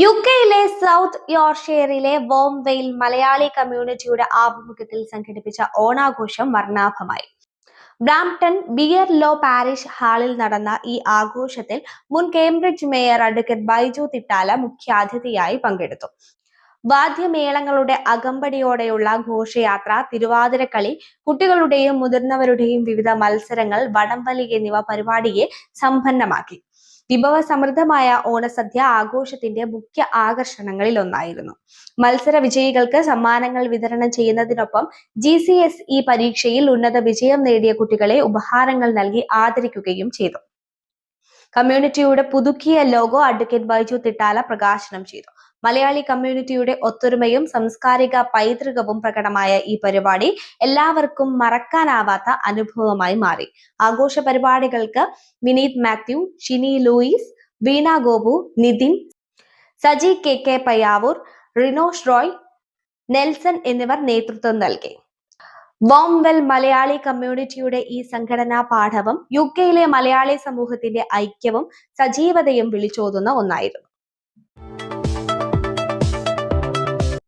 U കെയിലെ south യോർഷെയറിലെ വോംവെയിൽ Malayali കമ്മ്യൂണിറ്റിയുടെ ആഭിമുഖ്യത്തിൽ സംഘടിപ്പിച്ച ഓണാഘോഷം വർണാഭമായി. ബ്രാംപ്ടൺ ബിയർ ലോ പാരിഷ് ഹാളിൽ നടന്ന ഈ ആഘോഷത്തിൽ മുൻ Cambridge mayor advocate Baiju Thittala മുഖ്യാതിഥിയായി പങ്കെടുത്തു. വാദ്യമേളങ്ങളുടെ അകമ്പടിയോടെയുള്ള ഘോഷയാത്ര തിരുവാതിരക്കളി കുട്ടികളുടെയും മുതിർന്നവരുടെയും വിവിധ മത്സരങ്ങൾ വടംവലി എന്നിവ പരിപാടിയെ സമ്പന്നമാക്കി. വിഭവസമൃദ്ധമായ ഓണസദ്യ ആഘോഷത്തിന്റെ മുഖ്യ ആകർഷണങ്ങളിൽ ഒന്നായിരുന്നു മത്സര വിജയികൾക്ക് സമ്മാനങ്ങൾ വിതരണം ചെയ്യുന്നതിനൊപ്പം ജി സി എസ് ഇ പരീക്ഷയിൽ ഉന്നത വിജയം നേടിയ കുട്ടികളെ ഉപഹാരങ്ങൾ നൽകി ആദരിക്കുകയും ചെയ്തു. കമ്മ്യൂണിറ്റിയുടെ പുതുക്കിയ ലോഗോ അഡ്വക്കേറ്റ് ബൈജു തിട്ടാല പ്രകാശനം ചെയ്തു. മലയാളി കമ്മ്യൂണിറ്റിയുടെ ഒത്തൊരുമയും സാംസ്കാരിക പൈതൃകവും പ്രകടമായ ഈ പരിപാടി എല്ലാവർക്കും മറക്കാനാവാത്ത അനുഭവമായി മാറി. ആഘോഷ പരിപാടികൾക്ക് Vineeth Mathew Shini Louis Veena Gopu Nithin Saji K K Payyavoor Rinosh Roy Nelson എന്നിവർ നേതൃത്വം നൽകി. ബോംവെൽ മലയാളി കമ്മ്യൂണിറ്റിയുടെ ഈ സംഘടനാ പാഠവും യു കെയിലെ മലയാളി സമൂഹത്തിന്റെ ഐക്യവും സജീവതയും വിളിച്ചോതുന്ന ഒന്നായിരുന്നു.